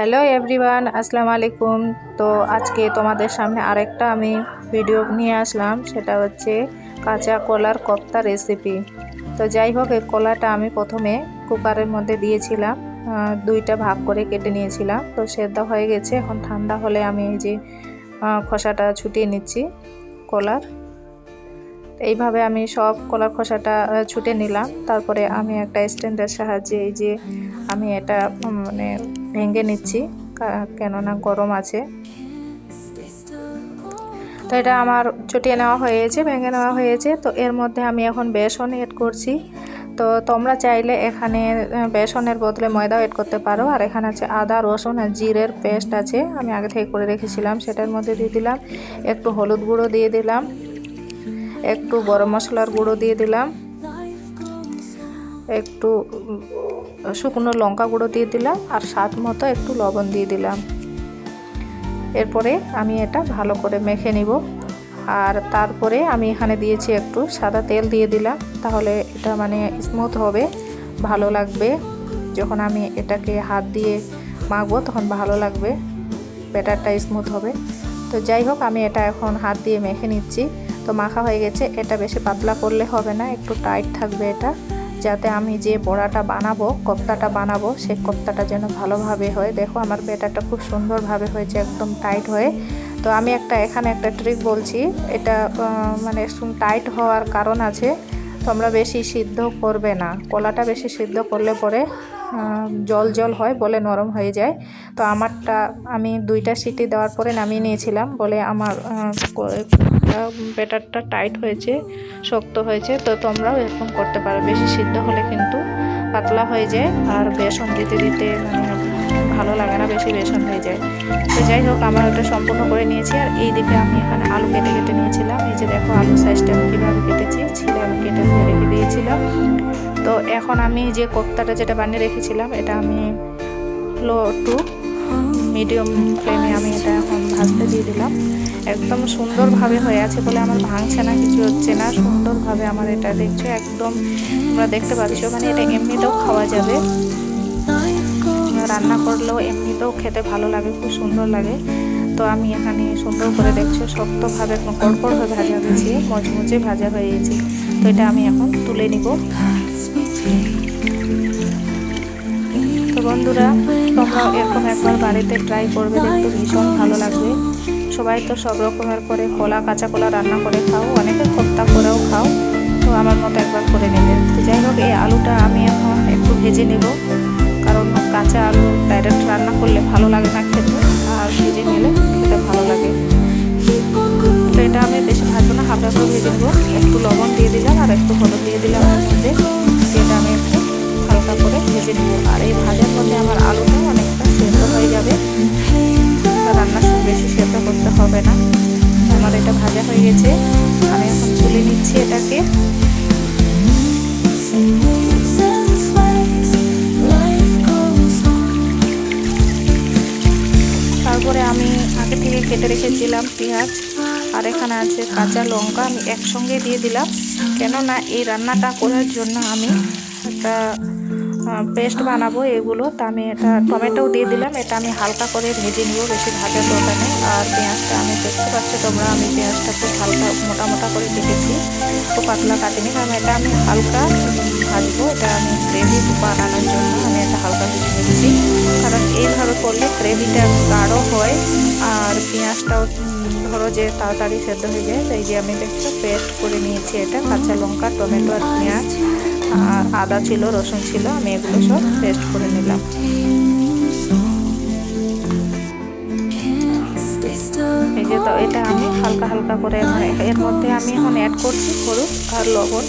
Hello everyone, আসসালামু আলাইকুম। তো আজকে তোমাদের সামনে আরেকটা আমি ভিডিও নিয়ে আসলাম, সেটা হচ্ছে কাঁচা কলার কপ্তা রেসিপি তো যাই হোক, এই কলাটা আমি প্রথমে কুকারের মধ্যে দিয়েছিলাম দুইটা ভাগ করে কেটে নিয়েছিলাম। তো সেদ্ধ হয়ে গেছে, এখন ঠান্ডা হলে আমি এই যে খোসাটা ছুটিয়ে নিচ্ছি কলার। এইভাবে আমি সব কলার খোসাটা ছুটে নিলাম। তারপরে আমি একটা স্ট্যান্ডের সাহায্যে এই যে, আমি এটা মানে ভেঙে নিচ্ছি কেননা গরম আছে। তো এটা আমার চটিয়ে নেওয়া হয়েছে, ভেঙে নেওয়া হয়েছে। তো এর মধ্যে আমি এখন বেসন এড করছি। তো তোমরা চাইলে এখানে বেসনের বদলে ময়দাও এড করতে পারো। আর এখানে আছে আদা, রসুন আর জিরের পেস্ট আছে। আমি আগে থেকে করে রেখেছিলাম, সেটার মধ্যে দিয়ে দিলাম। একটু হলুদ গুঁড়ো দিয়ে দিলাম। একটু গরম মশলার গুঁড়ো দিয়ে দিলাম। একটু শুকনো লঙ্কা গুঁড়ো দিয়ে দিলাম আর স্বাদ মতো একটু লবণ দিয়ে দিলাম। এরপরে আমি এটা ভালো করে মেখে নিব। আর তারপরে আমি এখানে দিয়েছি একটু সাদা তেল দিয়ে দিলাম। তাহলে এটা মানে স্মুথ হবে, ভালো লাগবে। যখন আমি এটাকে হাত দিয়ে মাখবো তখন ভালো লাগবে, ব্যাটারটা স্মুথ হবে। তো যাই হোক, আমি এটা এখন হাত দিয়ে মেখে নিচ্ছি। তো মাখা হয়ে গেছে, এটা বেশি পাতলা করলে হবে না, একটু টাইট থাকবে এটা। যাতে আমি যে বড়াটা বানাবো, কপ্তাটা বানাবো সেই কপ্তাটা যেন ভালোভাবে হয়। দেখো, আমার ব্যাটারটা খুব সুন্দরভাবে হয়েছে, একদম টাইট হয়ে। তো আমি একটা, এখানে একটা ট্রিক বলছি। এটা মানে একদম টাইট হওয়ার কারণ আছে। তোমরা বেশি সিদ্ধ করবে না। কলাটা বেশি সিদ্ধ করলে পরে জল জল হয়, বলে নরম হয়ে যায়। তো আমারটা, আমি দুইটা সিটি দেওয়ার পরে নামিয়ে নিয়েছিলাম, বলে আমার ব্যাটারটা টাইট হয়েছে, শক্ত হয়েছে, তো তোমরাও এরকম করতে পারো। বেশি সিদ্ধ হলে কিন্তু পাতলা হয়ে যায়, আর বেসন দিতে দিতে মানে ভালো লাগে না, বেশি বেসন হয়ে যায়। তো যাই হোক, আমার ওটা সম্পূর্ণ করে নিয়েছি। আর এই দিকে আমি এখানে আলু কেটে কেটে নিয়েছিলাম। এই যে দেখো আলু সাইজটা আমি কীভাবে কেটেছি, ছিলে আমি কেটে রেখে দিয়েছিলাম। তো এখন আমি যে কোপ্তাটা যেটা বানিয়ে রেখেছিলাম, এটা আমি লো টু মিডিয়াম ফ্লেমে আমি এটা এখন ভাজতে দিয়ে দিলাম। একদম সুন্দরভাবে হয়ে আছে বলে আমার ভাঙছে না, কিছু হচ্ছে না। সুন্দরভাবে আমার এটা দেখছ, একদম তোমরা দেখতে পাচ্ছ। মানে এটা এমনিতেও খাওয়া যাবে। রান্না করলেও এমনিতেও খেতে ভালো লাগে, খুব সুন্দর লাগে। তো আমি এখানে সুন্দর করে দেখছ, শক্তভাবে কড়কড় হয়ে ভাজা গেছে মচমচে ভাজা হয়ে গেছে। তো এটা আমি এখন তুলে নিব। তো বন্ধুরা তোমরা এরকম একবার বাড়িতে ট্রাই করবে, দেখতে ভীষণ ভালো লাগবে। সবাই তো সব রকমের করে কলা, কাঁচা কলা রান্না করে খাও, অনেকে কোপ্তা করেও খাও। তো আমার মতো একবার করে নেবে। তো যাই হোক, এই আলুটা আমি এখন একটু ভেজে নেব। কাঁচা আলু ডাইরেক্ট রান্না করলে ভালো লাগে না খেতে, আর ভেজে নিলে খেতে ভালো লাগে। তো এটা আমি বেশি ভাজবো না হালকা করে ভেজে নেব। একটু লবণ দিয়ে দিলাম আর একটু হলুদ দিয়ে দিলাম মধ্যে। যেটা আমি একটু হালকা করে ভেজে নেব। আর এই ভাজার মধ্যে আমার আলুটাও অনেকটা সেদ্ধ হয়ে যাবে। রান্নার সময় বেশি সেদ্ধ করতে হবে না। আমার এটা ভাজা হয়ে গেছে। আমি এখন তুলে নিচ্ছি এটাকে। কেটে রেখেছিলাম পেঁয়াজ আর এখানে আছে কাঁচা লঙ্কা আমি একসঙ্গে দিয়ে দিলাম। কেননা এই রান্নাটা করার জন্য আমি একটা পেস্ট বানাবো এগুলো। তা আমি এটা টমেটোও দিয়ে দিলাম। এটা আমি হালকা করে ভেজে নিব, বেশি ভাজার দরকার নেই। আর পেঁয়াজটা আমি দেখতে পাচ্ছি তোমরা, আমি পেঁয়াজটা খুব হালকা, মোটা মোটা করে কেটেছি। খুব পাতলা কাটিনি। কারণ এটা আমি হালকা ভাজবো, এটা আমি গ্রেভি বানানোর জন্য। হালকা ভেজে নিচ্ছি কারণ এইভাবে করলে গ্রেভিটা গাঢ় হয় আর পেঁয়াজটাও ধরো যে তাড়াতাড়ি সেদ্ধ হয়ে যায় তাই যে আমি দেখছ পেস্ট করে নিয়েছি এটা, কাঁচা লঙ্কা, টমেটো আর পেঁয়াজ, আর আদা ছিল, রসুন ছিল, আমি এগুলো সব পেস্ট করে নিলাম। এই যে তো এটা আমি হালকা হালকা করে এর মধ্যে আমি এখন অ্যাড করছি হলুদ আর লবণ।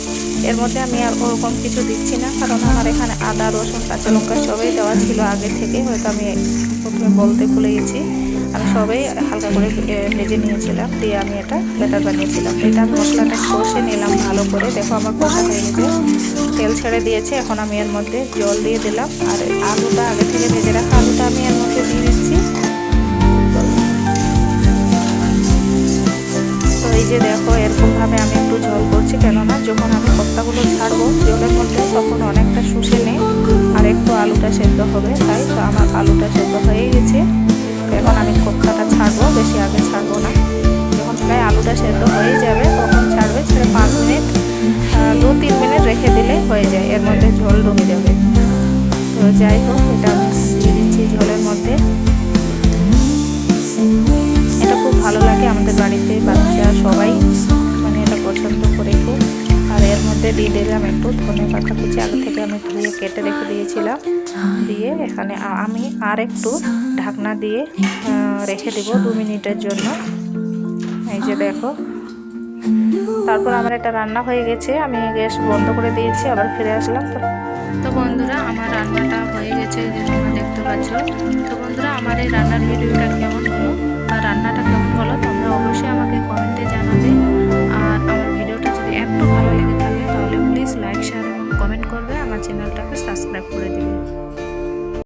এর মধ্যে আমি আর ওরকম কিছু দিচ্ছি না, কারণ আমার এখানে আদা, রসুন, কাঁচা লঙ্কা সবই দেওয়া ছিল আগে থেকে, হয়তো আমি প্রথমে বলতে ভুলে গেছি আমি সবাই হালকা করে ভেজে নিয়েছিলাম, দিয়ে আমি এটা ব্যাটার বানিয়েছিলাম। এটা মশলাটা কষে নিলাম ভালো করে। দেখো আমার কষা হয়ে গেছে। তেল ছেড়ে দিয়েছে, এখন আমি এর মধ্যে জল দিয়ে দিলাম। আর আলুটা আগে থেকে ভেজে রাখা আলুটা আমি এর মধ্যে দিয়ে দিচ্ছি। তো এই যে দেখো, এরকমভাবে আলুটা সেদ্ধ হয়েই গেছে। এখন আমি কোপ্তাটা ছাড়বো, বেশি আগে ছাড়বো না। যখন প্রায় আলুটা সেদ্ধ হয়ে যাবে, তখন ছাড়বে ছেড়ে পাঁচ মিনিট দু তিন মিনিট রেখে দিলে হয়ে যায়। এর মধ্যে ঝোল ঢুকে যাবে। তো যাই হোক, এটা কুচি আগে থেকে আমি ধুয়ে কেটে রেখে দিয়েছিলাম। দিয়ে এখানে আমি আর একটু ঢাকনা দিয়ে রেখে দেব দু মিনিটের জন্য। এই যে দেখো। তারপর আমার এটা রান্না হয়ে গেছে, আমি গ্যাস বন্ধ করে দিয়েছি, আবার ফিরে আসলাম। তো তো বন্ধুরা, আমার রান্নাটা হয়ে গেছে দেখতে পাচ্ছ। তো বন্ধুরা, আমার এই রান্নার ভিডিওটা কেমন